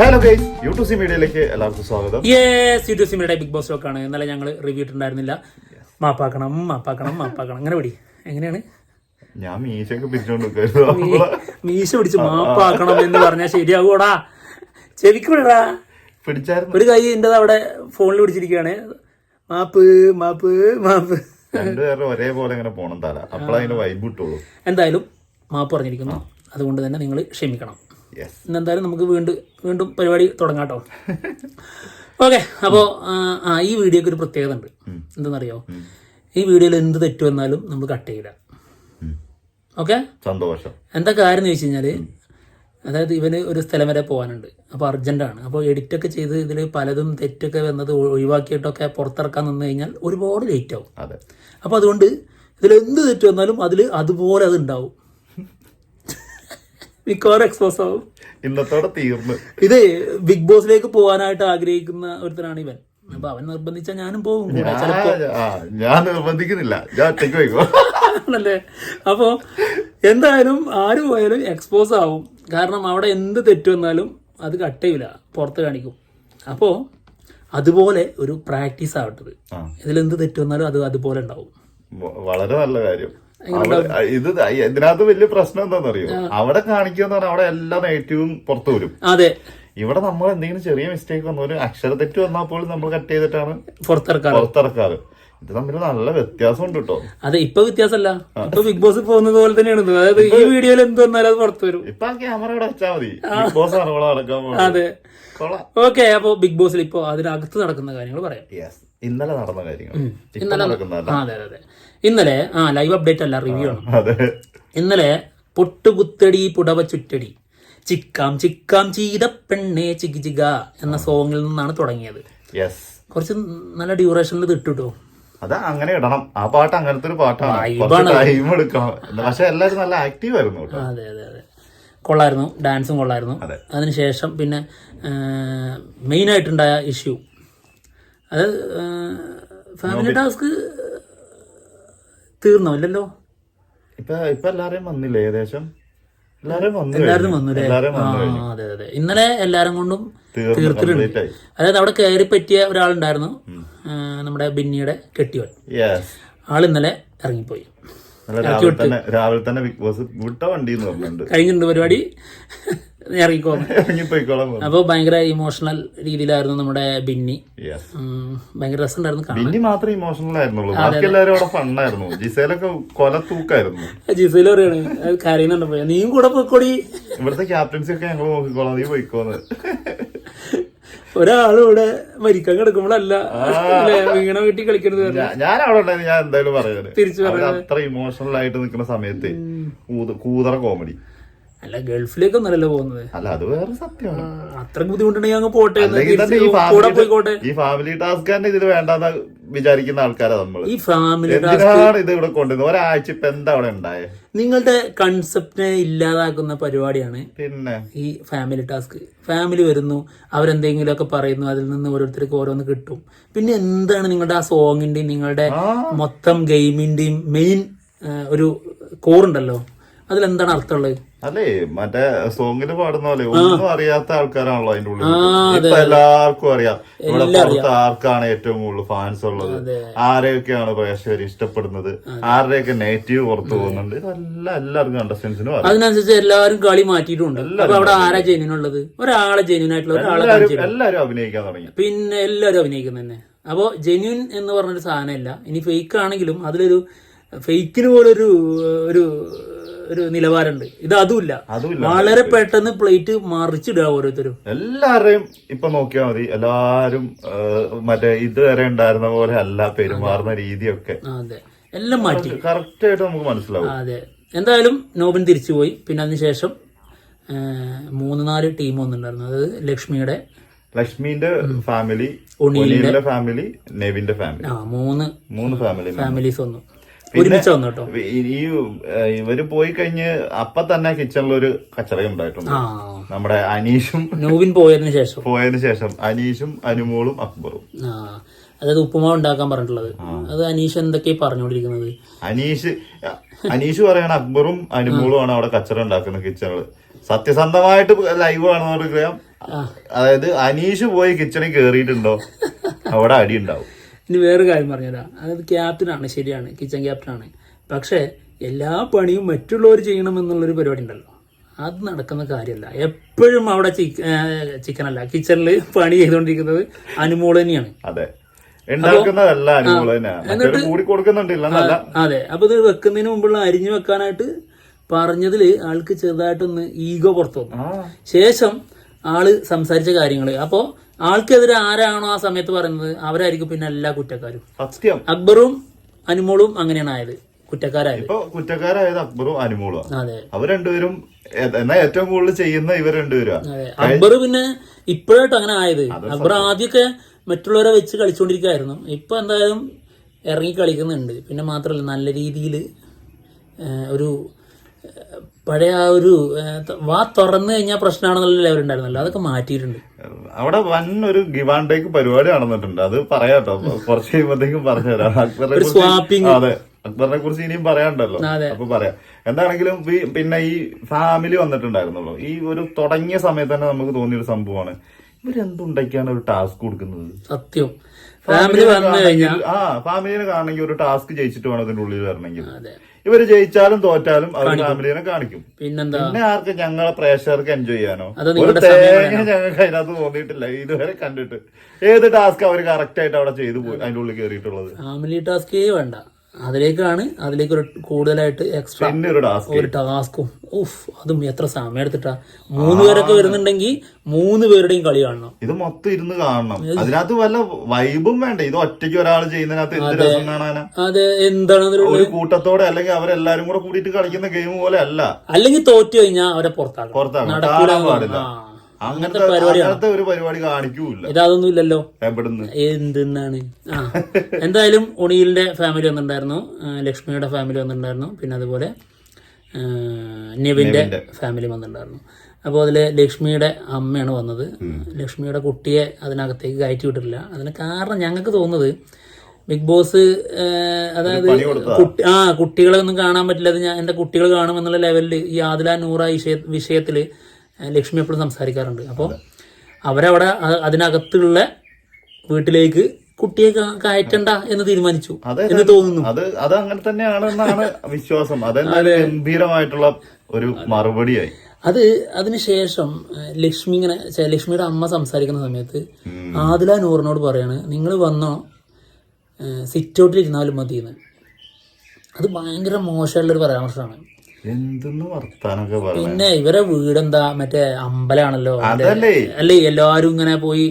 Hello guys മീഡിയയിലേക്ക് എല്ലാവർക്കും സ്വാഗതം. യേസ് ബിഗ് ബോസ് ആണ്. ഇന്നലെ ഞങ്ങൾ റിവ്യൂ ഇട്ടുണ്ടായിരുന്നില്ല മാപ്പാക്കണം മാപ്പാക്കണം മാപ്പാക്കണം. അങ്ങനെ പിടി. എങ്ങനെയാണ്? ഞാൻ മീശയൊക്കെ മീശ പിടിച്ച് മാപ്പാക്കണം എന്ന് പറഞ്ഞാൽ ശരിയാകൂടാ ചെവിക്ക് വിടടാ പിടിച്ചായിരുന്നു. ഒരു കൈ എന്റെ അവിടെ ഫോണിൽ പിടിച്ചിരിക്കുകയാണ്. മാപ്പ് മാപ്പ് മാപ്പ്. രണ്ടുപേരും ഒരേപോലെ ഇങ്ങനെ പോണം തല. അപ്പോഴതിന് വൈബ് കിട്ടുള്ളൂ. എന്തായാലും മാപ്പ് പറഞ്ഞിരിക്കുന്നു. അതുകൊണ്ട് തന്നെ നിങ്ങൾ ക്ഷമിക്കണം. യെസ് ഇന്നെന്തായാലും നമുക്ക് വീണ്ടും വീണ്ടും പരിപാടി തുടങ്ങാം കേട്ടോ. ഓക്കെ അപ്പോൾ ആ ഈ വീഡിയോക്ക് ഒരു പ്രത്യേകത ഉണ്ട്. എന്തെന്നറിയോ? ഈ വീഡിയോയിൽ എന്ത് തെറ്റു വന്നാലും നമ്മൾ കട്ട് ചെയ്യില്ല. ഓക്കെ സന്തോഷം. എന്താ കാര്യം എന്ന് വെച്ച് കഴിഞ്ഞാൽ അതായത് ഇവന് ഒരു സ്ഥലം വരെ പോകാനുണ്ട്. അപ്പോൾ അർജന്റാണ് അപ്പോൾ എഡിറ്റൊക്കെ ചെയ്ത് ഇതിൽ പലതും തെറ്റൊക്കെ വന്നത് ഒഴിവാക്കിയിട്ടൊക്കെ പുറത്തിറക്കാൻ നിന്ന് കഴിഞ്ഞാൽ ഒരുപാട് ലേറ്റ് ആവും. അപ്പോൾ അതുകൊണ്ട് ഇതിൽ എന്ത് തെറ്റ് വന്നാലും അതിൽ അതുപോലെ അത് ഉണ്ടാവും. മിക്കവാറും എക്സ്പോസ് ആവും. ഇന്നത്തോടെ തീർന്നു. ഇത് ബിഗ് ബോസിലേക്ക് പോകാനായിട്ട് ആഗ്രഹിക്കുന്ന ഒരുത്തനാണ് ഇവൻ. അപ്പൊ അവൻ നിർബന്ധിച്ച ഞാനും പോകും ഞാൻ നിർബന്ധിക്കുന്നില്ല. ഞാൻ ഒറ്റയ്ക്ക് ആണല്ലേ? അപ്പോ എന്തായാലും ആര് പോയാലും എക്സ്പോസ് ആവും. കാരണം അവിടെ എന്ത് തെറ്റു വന്നാലും അത് കട്ട് ചെയ്യൂല. പുറത്ത് കാണിക്കും. അപ്പോ അതുപോലെ ഒരു പ്രാക്ടീസ് ആവട്ടത്. ഇതിൽ ഇതിലെന്ത് തെറ്റു വന്നാലും അത് അതുപോലെ ഉണ്ടാവും. വളരെ നല്ല കാര്യം. ഇത് ഇതിനകത്ത് വലിയ പ്രശ്നം എന്താണെന്നറിയോ? അവിടെ കാണിക്കുന്ന അവിടെ എല്ലാ നെഗറ്റീവും പുറത്തു വരും. അതെ. ഇവിടെ നമ്മൾ എന്തെങ്കിലും ചെറിയ മിസ്റ്റേക്ക് വന്നു ഒരു അക്ഷര തെറ്റ് വന്നാൽ പോലും നമ്മൾ കട്ട് ചെയ്തിട്ടാണ് പുറത്തിറക്കാറ്. പുറത്തിറക്കാറ്. ഇത് തമ്മിൽ നല്ല വ്യത്യാസമുണ്ട് കേട്ടോ. അതെ ഇപ്പൊ വ്യത്യാസമല്ല. ഇപ്പൊ ബിഗ് ബോസ് പോകുന്നത് പോലെ തന്നെയാണ് അതായത് ഈ വീഡിയോയിൽ എന്ത് വന്നാലും അത് പുറത്തു വരും. ഇപ്പൊ ആ ക്യാമറ ഇവിടെ വെച്ചാൽ മതി. ബിഗ് ബോസ് നടക്കാൻ അതെ. ഓക്കെ അപ്പൊ ബിഗ് ബോസിൽ ഇപ്പൊ അതിനകത്ത് നടക്കുന്ന കാര്യങ്ങൾ പറയാം. ഇന്നലെ നടന്ന കാര്യങ്ങൾ. ഇന്നലെ നടക്കുന്ന അതെ അതെ. ഇന്നലെ ആ ലൈവ് അപ്ഡേറ്റ് അല്ല റിവ്യൂ ആണ്. ഇന്നലെ പൊട്ടുകുത്തടി പുടവ ചുറ്റടി. ചിക്കാം ചിക്കാം ചീത പെണ്ണേ ചികി ചിക എന്ന സോങ്ങിൽ നിന്നാണ് തുടങ്ങിയത്. കുറച്ച് നല്ല ഡ്യൂറേഷനിൽ ഇത് ഇട്ടുട്ടോ അത് അങ്ങനെ ഇടണം. ആ പാട്ട് അങ്ങനത്തെ ഒരു പാട്ടാണ് ടൈം എടുക്കണം. പക്ഷെ എല്ലാവരും നല്ല ആക്റ്റീവ് ആയിരുന്നു അതെ അതെ അതെ. കൊള്ളായിരുന്നു. ഡാൻസും കൊള്ളായിരുന്നു. അതെ. അതിനുശേഷം പിന്നെ മെയിൻ മെയിനായിട്ടുണ്ടായ ഇഷ്യൂ അത് ഫാമിലി ടാസ്ക് തീർന്നോ? ഇല്ലല്ലോ. ഇപ്പൊ ഇപ്പൊ എല്ലാരെയും വന്നില്ലേ ഏകദേശം? എല്ലാരും വന്നു എല്ലാരും വന്നു അതെ അതെ. ഇന്നലെ എല്ലാരും കൊണ്ടും തീർത്തിട്ടുണ്ട്. അതായത് അവിടെ കയറി പറ്റിയ ഒരാളുണ്ടായിരുന്നു. നമ്മുടെ ബിന്നിയുടെ കെട്ടിയവൻ ആൾ ഇന്നലെ ഇറങ്ങിപ്പോയി. രാവിലെ തന്നെ ബിഗ് ബോസ് വിട്ട വണ്ടി കഴിഞ്ഞിട്ടുണ്ട് പരിപാടി. ഇറങ്ങിപ്പോയിക്കോളാം അപ്പോൾ ഭയങ്കര ഇമോഷണൽ രീതിയിലായിരുന്നു നമ്മുടെ ബിന്നി. ഭയങ്കര രസമുണ്ടായിരുന്നു ബിന്നി മാത്രം ഇമോഷണൽ ആയിരുന്നുള്ളൂ. ബാക്കി എല്ലാവരും അവിടെ ഫണ്ണായിരുന്നു. ജിസേലൊക്കെ കൊല തൂക്കായിരുന്നു. ജിസേല പറയാണ് കരയുന്നുണ്ടപ്പോ നീയും കൂടെ പോയിക്കോടി. ഇവിടുത്തെ ക്യാപ്റ്റൻസി ഒക്കെ ഞങ്ങൾ നോക്കിക്കോളാം. നീ പോയിക്കോന്ന്. ഒരാളിവിടെ മരിക്കാൻ കിടക്കുമ്പോഴല്ല വീണ വീട്ടിൽ കളിക്കരുത് ഞാനവിടെ ഞാൻ അവിടെ ഉണ്ടായിരുന്നു ഞാൻ എന്തായാലും പറയാൻ തിരിച്ചു അത്ര ഇമോഷണൽ ആയിട്ട് നിൽക്കുന്ന സമയത്ത് കൂത- കൂതറ കോമഡി അല്ല ഗൾഫിലേക്കൊന്നല്ലല്ലോ പോകുന്നത്. അല്ല അത് വേറെ സത്യമാണ് അത്ര ബുദ്ധിമുട്ടുണ്ടെങ്കിൽ അങ്ങ് പോട്ടെ കൂടെ പോയിക്കോട്ടെ. ഈ ഫാമിലി ടാസ്ക് തന്നെ ഇതിൽ വേണ്ടെന്ന് വിചാരിക്കുന്ന ആൾക്കാരാ നമ്മൾ ഈ ഫാമിലി എന്തിനാണ് ഇത് ഇവിടെ കൊണ്ടുവന്നത് ഒരാഴ്ച ഇപ്പൊ എന്താ അവിടെ ഉണ്ടായേ? നിങ്ങളുടെ കൺസെപ്റ്റിനെ ഇല്ലാതാക്കുന്ന പരിപാടിയാണ് പിന്നെ? ഈ ഫാമിലി ടാസ്ക് ഫാമിലി വരുന്നു അവരെന്തെങ്കിലുമൊക്കെ പറയുന്നു അതിൽ നിന്ന് ഓരോരുത്തർക്ക് ഓരോന്ന് കിട്ടും. പിന്നെ എന്താണ് നിങ്ങളുടെ ആ സോങ്ങിന്റെയും നിങ്ങളുടെ മൊത്തം ഗെയിമിന്റെയും മെയിൻ ഒരു കോറുണ്ടല്ലോ അതിലെന്താണ് അർത്ഥമുള്ളത്? അല്ലേ മറ്റേ സോങ്ങിൽ പാടുന്ന പോലെ ഒന്നും അറിയാത്ത ആൾക്കാരാണല്ലോ അതിന്റെ ഉള്ളിൽ ഇപ്പൊ എല്ലാവർക്കും അറിയാം. ഇവിടെ പുറത്ത് ആർക്കാണ് ഏറ്റവും കൂടുതൽ ഫാൻസ് ഉള്ളത്? ആരെയൊക്കെയാണ് പ്രേക്ഷകർ ഇഷ്ടപ്പെടുന്നത്? ആരുടെയൊക്കെ നെഗറ്റീവ് പുറത്തു പോകുന്നുണ്ട്? ഇതെല്ലാം എല്ലാവർക്കും കണ്ടസ്റ്റൻസിനും അതിനനുസരിച്ച് എല്ലാവരും കളി മാറ്റിയിട്ടുണ്ട്. അവിടെ ആരാ ജെന്യൂൻ ഉള്ളത്? ഒരാളെ ജെന്യൂൻ ആയിട്ടുള്ള ഒരാളെ എല്ലാവരും അഭിനയിക്കാൻ തുടങ്ങി. പിന്നെ എല്ലാവരും അഭിനയിക്കുന്ന തന്നെ. അപ്പോൾ ജെന്യൂൻ എന്ന് പറഞ്ഞൊരു സാധനമില്ല. ഇനി ഫേക്ക് ആണെങ്കിലും അതിലൊരു ഫേക്കിന് പോലൊരു ഒരു ഒരു നിലവാരമുണ്ട്. ഇത് അതുമില്ല. വളരെ പെട്ടെന്ന് പ്ലേറ്റ് മറിച്ചിടുക ഓരോരുത്തരും. എല്ലാവരെയും ഇപ്പൊ നോക്കിയാൽ മതി. എല്ലാരും മറ്റേ ഇതുവരെ ഉണ്ടായിരുന്ന പോലെ അല്ല പെരുമാറുന്ന രീതിയൊക്കെ. അതെ. എല്ലാം മാറ്റി. കറക്റ്റ് ആയിട്ട് നമുക്ക് മനസ്സിലാവും. അതെ. എന്തായാലും നോബിൻ തിരിച്ചുപോയി പിന്നെ അതിനുശേഷം മൂന്ന് നാല് ടീം ഒന്നുണ്ടായിരുന്നു അതായത് ലക്ഷ്മിയുടെ ലക്ഷ്മിന്റെ ഫാമിലി ഒനീലിന്റെ ഫാമിലി നെവിന്റെ ഫാമിലി. ആ മൂന്ന് മൂന്ന് ഫാമിലി ഫാമിലീസ് വന്നു. ഒരുമിച്ച് വന്നു കേട്ടോ. ഈ ഇവർ പോയി കഴിഞ്ഞ് അപ്പൊ തന്നെ കിച്ചണിൽ ഒരു കച്ചറ ഉണ്ടായിട്ടുണ്ട് നമ്മുടെ അനീഷും നോവിൻ പോയതിനു ശേഷം. പോയതിനു ശേഷം അനീഷും അനുമോളും അക്ബറും. അതായത് ഉപ്പുമാവ് ഉണ്ടാക്കാൻ പറഞ്ഞിട്ടുള്ളത്. അത് അനീഷ് എന്തൊക്കെയാ പറഞ്ഞുകൊണ്ടിരിക്കുന്നത്? അനീഷ് അനീഷ് പറയണ അക്ബറും അനുമോളും ആണ് അവിടെ കച്ചറ ഉണ്ടാക്കുന്നത് കിച്ചണിൽ സത്യസന്ധമായിട്ട് ലൈവ് ആണെന്ന് പറയാം അതായത് അനീഷ് പോയി കിച്ചണിൽ കേറിയിട്ടുണ്ടോ? അവിടെ അടി ഉണ്ടാവും. ഇനി വേറെ കാര്യം പറഞ്ഞുതരാം. അതായത് ക്യാപ്റ്റനാണ് ശരിയാണ് കിച്ചൺ ക്യാപ്റ്റനാണ്. പക്ഷേ എല്ലാ പണിയും മറ്റുള്ളവർ ചെയ്യണമെന്നുള്ളൊരു പരിപാടി ഉണ്ടല്ലോ. അത് നടക്കുന്ന കാര്യമല്ല. എപ്പോഴും അവിടെ ചിക്കൻ അല്ല കിച്ചണിൽ പണി ചെയ്തുകൊണ്ടിരിക്കുന്നത് അനുമോൾ തന്നെയാണ്. അതെ. അതെ. അപ്പൊ ഇത് വെക്കുന്നതിന് മുമ്പുള്ള അരിഞ്ഞു വെക്കാനായിട്ട് പറഞ്ഞതിൽ ആൾക്ക് ചെറുതായിട്ടൊന്ന് ഈഗോ പുറത്തു വന്നു. ശേഷം ആൾ സംസാരിച്ച കാര്യങ്ങൾ. അപ്പോ ആൾക്കെതിരെ ആരാണോ ആ സമയത്ത് പറയുന്നത് അവരായിരിക്കും പിന്നെ എല്ലാ കുറ്റക്കാരും. സത്യം. അക്ബറും അനുമോളും അങ്ങനെയാണ് ആയത്. കുറ്റക്കാരായത്. ഇപ്പൊ കുറ്റക്കാരായത് അക്ബറും അനുമോളും അതെ. അവർ രണ്ടുപേരും എന്നാ ഏറ്റവും കൂടുതൽ ചെയ്യുന്ന ഇവർ രണ്ടുപേരും അക്ബർ പിന്നെ ഇപ്പോഴായിട്ട് അങ്ങനെ ആയത്. അക്ബർ ആദ്യമൊക്കെ മറ്റുള്ളവരെ വെച്ച് കളിച്ചുകൊണ്ടിരിക്കുകയായിരുന്നു ഇപ്പൊ എന്തായാലും ഇറങ്ങി കളിക്കുന്നുണ്ട്. പിന്നെ മാത്രമല്ല നല്ല രീതിയിൽ ഒരു പഴയ ആ ഒരു വാ തുറന്നു കഴിഞ്ഞാൽ പ്രശ്നമാണെന്നുള്ള ലെവൽ ഉണ്ടായിരുന്നല്ലോ. അതൊക്കെ മാറ്റിയിട്ടുണ്ട്. അവിടെ വൻ ഒരു ഗിവ് ആൻഡ് ടേക്ക് പരിപാടി നടന്നിട്ടുണ്ട്. അത് പറയാട്ടോ. കുറച്ച് കഴിയുമ്പോഴത്തേക്കും പറഞ്ഞുതരാം. അക്ബറിനെ കുറിച്ച്. അതെ. അക്ബറിനെ കുറിച്ച് ഇനിയും പറയാണ്ടല്ലോ. അപ്പൊ പറയാം. എന്താണെങ്കിലും പിന്നെ ഈ ഫാമിലി വന്നിട്ടുണ്ടായിരുന്നല്ലോ. ഈ ഒരു തുടങ്ങിയ സമയത്ത് തന്നെ നമുക്ക് തോന്നിയൊരു സംഭവമാണ്. ഇവരെന്തുണ്ടാക്കിയാണ് ഒരു ടാസ്ക് കൊടുക്കുന്നത്? സത്യം. ഫാമിലി വന്നു കഴിഞ്ഞാൽ ആ ഫാമിലിനെ കാണണമെങ്കിൽ ഒരു ടാസ്ക് ജയിച്ചിട്ട് വേണം അതിന്റെ ഉള്ളിൽ വരണമെങ്കിൽ. ഇവർ ജയിച്ചാലും തോറ്റാലും അവർ ഫാമിലിനെ കാണിക്കും. പിന്നെന്താ? പിന്നെ ആർക്ക് ഞങ്ങളെ പ്രേക്ഷകർക്ക് എൻജോയ് ചെയ്യാനോ? ഒരു തേങ്ങ ഞങ്ങൾക്ക് അതിനകത്ത് തോന്നിയിട്ടില്ല. ഇതുവരെ കണ്ടിട്ട്. ഏത് ടാസ്ക് അവർ കറക്റ്റ് ആയിട്ട് അവിടെ ചെയ്തു പോയി അതിന്റെ ഉള്ളിൽ കയറിയിട്ടുള്ളത്? ഫാമിലി ടാസ്കേ വേണ്ട. അതിലേക്കാണ് അതിലേക്ക് ഒരു കൂടുതലായിട്ട് എക്സ്ട്രാ ഒരു ടാസ്ക് ഉഫ് അതും എത്ര സമയം എടുത്തിട്ടാ മൂന്ന് പേരൊക്കെ വരുന്നുണ്ടെങ്കിൽ മൂന്ന് പേരുടെയും കളി കാണണം. ഇത് മൊത്തം ഇരുന്ന് കാണണം. അതിനകത്ത് വല്ല വൈബും വേണ്ട? ഇത് ഒറ്റയ്ക്ക് ഒരാൾ ചെയ്യുന്നതിനകത്ത് എന്ത് രസം കാണാനാ? അത് എന്താണ് ഒരു കൂട്ടത്തോടെ അല്ലെങ്കിൽ അവരെല്ലാരും കൂടെ കൂടിയിട്ട് കളിക്കുന്ന ഗെയിം പോലെ അല്ല. അല്ലെങ്കിൽ തോറ്റു കഴിഞ്ഞാൽ അവരെ പുറത്താക്കണം. പുറത്താക്കണം. നടക്കൂല പാടില്ല. അങ്ങനത്തെ അങ്ങനത്തെ ഒരു പരിപാടി കാണിക്കൂല ഇതൊന്നും ഇല്ലല്ലോ. എവിടുന്ന്? എന്തെന്നാണ്? ആ. എന്തായാലും ഉണിയിലിന്റെ ഫാമിലി വന്നിട്ടുണ്ടായിരുന്നു. ലക്ഷ്മിയുടെ ഫാമിലി വന്നിട്ടുണ്ടായിരുന്നു. പിന്നെ അതുപോലെ നെവിന്റെ നിവിന്റെ. ഫാമിലി വന്നിട്ടുണ്ടായിരുന്നു. അപ്പോൾ അതിൽ ലക്ഷ്മിയുടെ അമ്മയാണ് വന്നത്. ലക്ഷ്മിയുടെ കുട്ടിയെ അതിനകത്തേക്ക് കയറ്റി വിട്ടിട്ടില്ല. അതിന് കാരണം ഞങ്ങൾക്ക് തോന്നുന്നത് ബിഗ് ബോസ് അതായത് കുട്ടി ആ കുട്ടികളെ ഒന്നും കാണാൻ പറ്റില്ല. അത് ഞാൻ എന്റെ കുട്ടികൾ കാണുമെന്നുള്ള ലെവലിൽ ഈ ആദില നൂറ വിഷയ വിഷയത്തിൽ ലക്ഷ്മി എപ്പോഴും സംസാരിക്കാറുണ്ട്. അപ്പോൾ അവരവിടെ അതിനകത്തുള്ള വീട്ടിലേക്ക് കുട്ടിയെ കയറ്റണ്ട എന്ന് തീരുമാനിച്ചു എന്ന് തോന്നുന്നു. അത് അത് അങ്ങനെ തന്നെയാണെന്നാണ് വിശ്വാസം. അതെന്തായാലും ഗംഭീരമായിട്ടുള്ള ഒരു മറുപടിയായി. അത് അതിനുശേഷം ലക്ഷ്മി ഇങ്ങനെ ലക്ഷ്മിയുടെ അമ്മ സംസാരിക്കുന്ന സമയത്ത് ആദില നൂറിനോട് പറയാണ് നിങ്ങൾ വന്നോ? സിറ്റ് ഔട്ടിൽ ഇരുന്നാലും മതിയെന്ന്. അത് ഭയങ്കര മോശമുള്ളൊരു പരാമർശമാണ്. എന്തെന്ന് വർത്താനൊക്കെ പറഞ്ഞു പിന്നെ ഇവരെ വീടെന്താ മറ്റേ അമ്പലാണല്ലോ അതല്ലേ? അല്ലേ എല്ലാരും ഇങ്ങനെ പോയി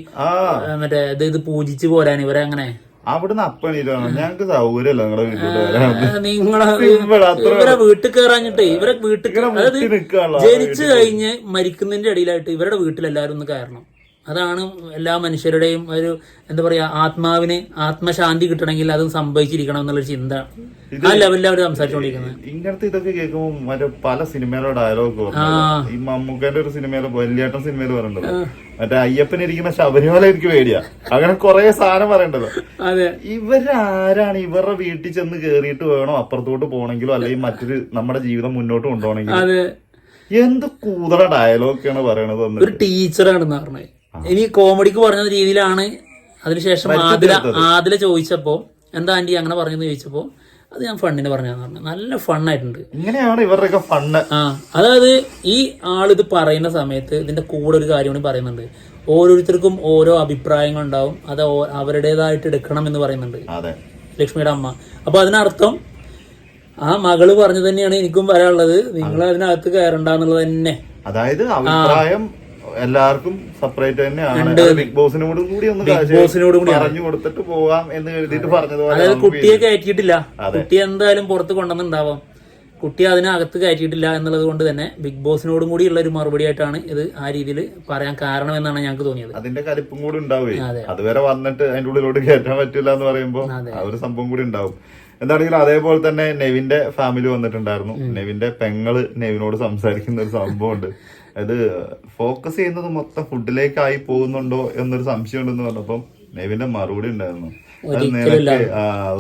മറ്റേ ഇത് ഇത് പൂജിച്ച് പോരാൻ ഇവരെ അങ്ങനെ? അവിടുന്ന് അപ്പണീറ്റാണ് ഞങ്ങക്ക് സൗകര്യമല്ല നിങ്ങളുടെ ഇവരെ വീട്ടിൽ കയറാഞ്ഞിട്ട് ഇവരെ വീട്ടിൽ ജനിച്ചു കഴിഞ്ഞ് മരിക്കുന്നതിന്റെ ഇടയിലായിട്ട് ഇവരുടെ വീട്ടിൽ എല്ലാരും ഒന്ന് കയറണം. അതാണ് എല്ലാ മനുഷ്യരുടെയും ഒരു എന്താ പറയാ ആത്മാവിന് ആത്മശാന്തി കിട്ടണമെങ്കിൽ അത് സംഭവിച്ചിരിക്കണം എന്നുള്ള ചിന്ത. ആ ലെവലിൽ അവർ സംസാരിച്ചുകൊണ്ടിരിക്കുന്നത് ഇങ്ങനത്തെ ഇതൊക്കെ കേൾക്കുമ്പോൾ മറ്റേ പല സിനിമയിലെ ഡയലോഗ് ഈ മമ്മൂക്കന്റെ ഒരു സിനിമയിലെ വലിയേട്ടൻ സിനിമയിൽ പറയണ്ടത് മറ്റേ അയ്യപ്പൻ ഇരിക്കുന്ന ശബരിമല എനിക്ക് പേടിയാ. അങ്ങനെ കൊറേ സാധനം പറയേണ്ടത് അതെ. ഇവരാരാണ് ഇവരുടെ വീട്ടിൽ ചെന്ന് കേറിയിട്ട് വേണോ അപ്പുറത്തോട്ട് പോകണമെങ്കിലോ അല്ലെങ്കിൽ മറ്റൊരു നമ്മുടെ ജീവിതം മുന്നോട്ട് കൊണ്ടുപോകണമെങ്കിലോ? അതെ. എന്ത് കൂതറ ആണ് പറയണത് ഒരു ടീച്ചറാണെന്ന് പറഞ്ഞത് ഇനി കോമഡിക്ക് പറഞ്ഞ രീതിയിലാണ്. അതിനുശേഷം ആദില ആദില ചോദിച്ചപ്പോ എന്താ ആന്റി അങ്ങനെ പറഞ്ഞെന്ന് ചോദിച്ചപ്പോ അത് ഞാൻ ഫണ്ണിന് പറഞ്ഞാന്ന് പറഞ്ഞു. നല്ല ഫണ്ണായിട്ടുണ്ട് ഇങ്ങനെയാണ് ഇവരുടെയൊക്കെ ഫണ്ണ് ആ. അതായത് ഈ ആളിത് പറയുന്ന സമയത്ത് ഇതിന്റെ കൂടെ ഒരു കാര്യം കൂടി പറയുന്നുണ്ട്. ഓരോരുത്തർക്കും ഓരോ അഭിപ്രായങ്ങൾ ഉണ്ടാവും. അത് അവരുടേതായിട്ട് എടുക്കണം എന്ന് പറയുന്നുണ്ട്. ലക്ഷ്മിയുടെ അമ്മ. അപ്പൊ അതിനർത്ഥം ആ മകൾ പറഞ്ഞു തന്നെയാണ് എനിക്കും പറയാനുള്ളത്. നിങ്ങൾ അതിനകത്ത് കയറണ്ടെന്നുള്ളത് തന്നെ. അതായത് അഭിപ്രായം എല്ലാവർക്കും സെപ്പറേറ്റ് തന്നെയാണ്. ബിഗ് ബോസിനോട് കൂടി ഒന്ന് കാശ് ബോസിനോട് കൂടി പറഞ്ഞു കൊടുത്തിട്ട് പോകാം എന്ന് എഴുതിയിട്ട് പറഞ്ഞതുപോലെ അതായത് നമുക്ക് കുട്ടിയെ കയറ്റിയിട്ടില്ല. കുട്ടി എന്തായാലും പുറത്ത് കൊണ്ടുവന്നുണ്ടാവാം കുട്ടി അതിനകത്ത് കയറ്റിയിട്ടില്ല എന്നുള്ളത് കൊണ്ട് തന്നെ ബിഗ് ബോസിനോടും കൂടിയുള്ള ഒരു മറുപടി ആയിട്ടാണ് ഇത് ആ രീതിയിൽ പറയാൻ കാരണം എന്നാണ് ഞങ്ങൾക്ക് തോന്നിയത്. അതിന്റെ കലിപ്പും കൂടി ഉണ്ടാവേ. അതെ. അതുവരെ വന്നിട്ട് അതിന്റെ ഉള്ളിലോട്ട് കയറ്റാൻ പറ്റില്ല എന്ന് പറയുമ്പോൾ അതെ. ആ ഒരു സംഭവം കൂടി ഉണ്ടാവും. എന്താണെങ്കിലും അതേപോലെ തന്നെ നെവിന്റെ ഫാമിലി വന്നിട്ടുണ്ടായിരുന്നു. നെവിന്റെ പെങ്ങൾ നെവിനോട് സംസാരിക്കുന്ന ഒരു സംഭവമുണ്ട്. അത് ഫോക്കസ് ചെയ്യുന്നത് മൊത്തം ഫുഡിലേക്കായി പോകുന്നുണ്ടോ എന്നൊരു സംശയം ഉണ്ടെന്ന് പറഞ്ഞപ്പം നെവിന്റെ മറുപടി ഉണ്ടായിരുന്നു. അത് നിനക്ക്